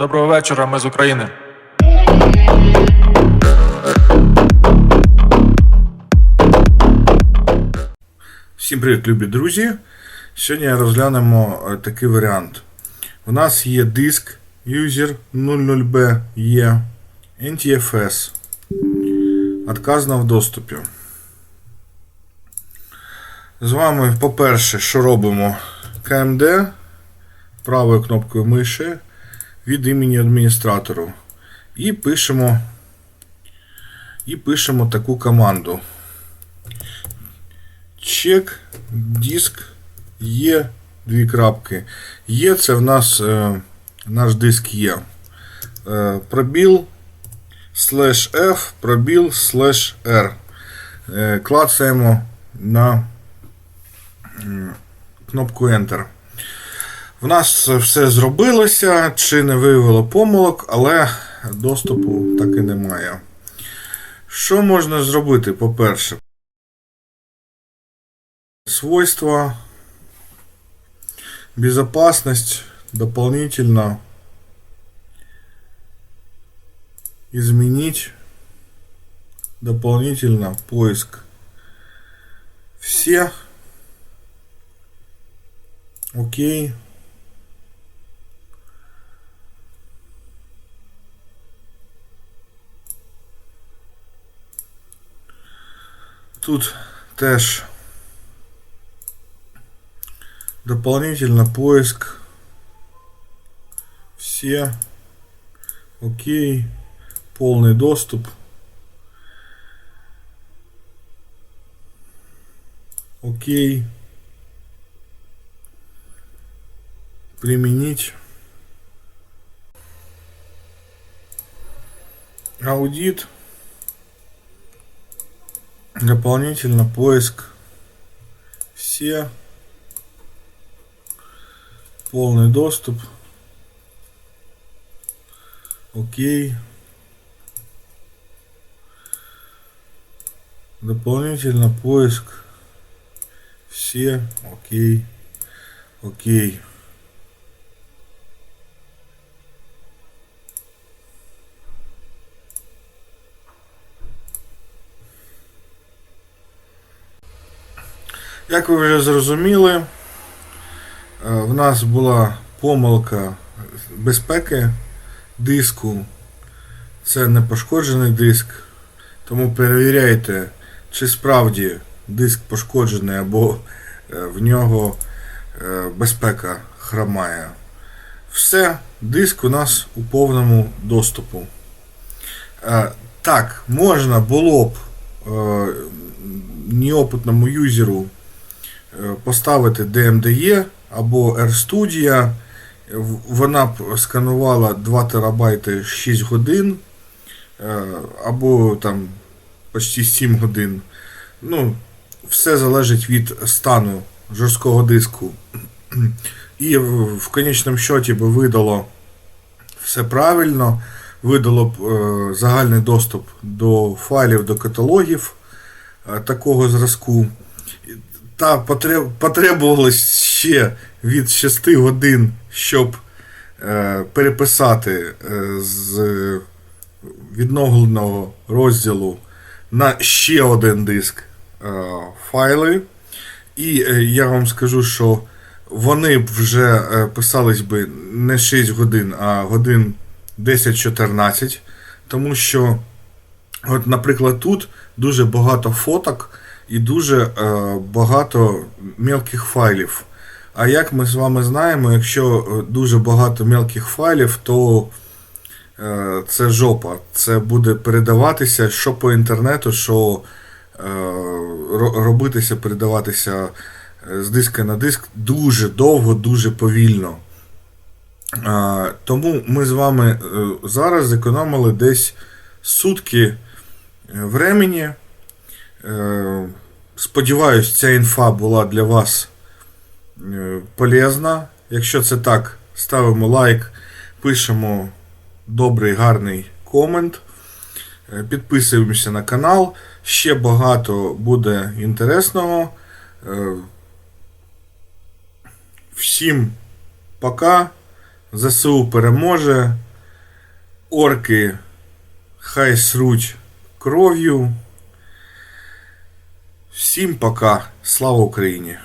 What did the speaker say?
Доброго вечора, ми з України. Всім привіт, любі друзі! Сьогодні розглянемо е, такий варіант. У нас є диск User 00B є NTFS. Отказано в доступі. З вами, по-перше, що робимо? КМД правою кнопкою миші від імені адміністратору. І пишемо, і пишемо таку команду. Чек, диск, є дві крапки. Є це в нас е, наш диск є. Е, пробіл слеш F, пробіл слеш R. Е, клацаємо на м, кнопку Enter. В нас все зробилося, чи не виявило помилок, але доступу так і немає. Що можна зробити, по-перше? Свойства, безопасность, дополнительно изменить, дополнительно поиск все, окей. Тут теж Дополнительно поиск. Все. Окей. Полный доступ. Окей. Применить. Аудит. Дополнительно поиск. Все полный доступ. Окей. Дополнительно поиск. Все. Окей. Окей. Як ви вже зрозуміли, е, в нас була помилка безпеки диску. Це не пошкоджений диск. Тому перевіряйте, чи справді диск пошкоджений або е, в нього е, безпека хромає. Все, диск у нас у повному доступу. Так, можна було б неопитному юзеру поставити DMDE або RStudio. Вона б сканувала 2 терабайти 6 годин, е, або там почти 7 годин. Ну, все залежить від стану жорсткого диску. І в, конечному счеті би видало все правильно, видало б е, загальний доступ до файлів, до каталогів е, такого зразку. Та потреб, потребувалось ще від 6 годин, щоб е, переписати е, з відновленого розділу на ще один диск е, файли. І е, я вам скажу, що вони б вже е, писались би не 6 годин, а годин 10-14. Тому що, от, наприклад, тут дуже багато фоток і дуже е, багато мелких файлів. А як ми з вами знаємо, якщо е, дуже багато мелких файлів, то е, це жопа. Це буде передаватися що по інтернету, що е, робитися, передаватися е, з диска на диск дуже довго, дуже повільно. Е, тому ми з вами е, зараз зекономили десь сутки времени. Е, Сподіваюсь, ця інфа була для вас е, полезна. Якщо це так, ставимо лайк, пишемо добрий, гарний комент. Е, Підписуємося на канал. Ще багато буде інтересного. Всім пока. ЗСУ переможе. орки хай сруть кров'ю. Всім пока. Слава Україні!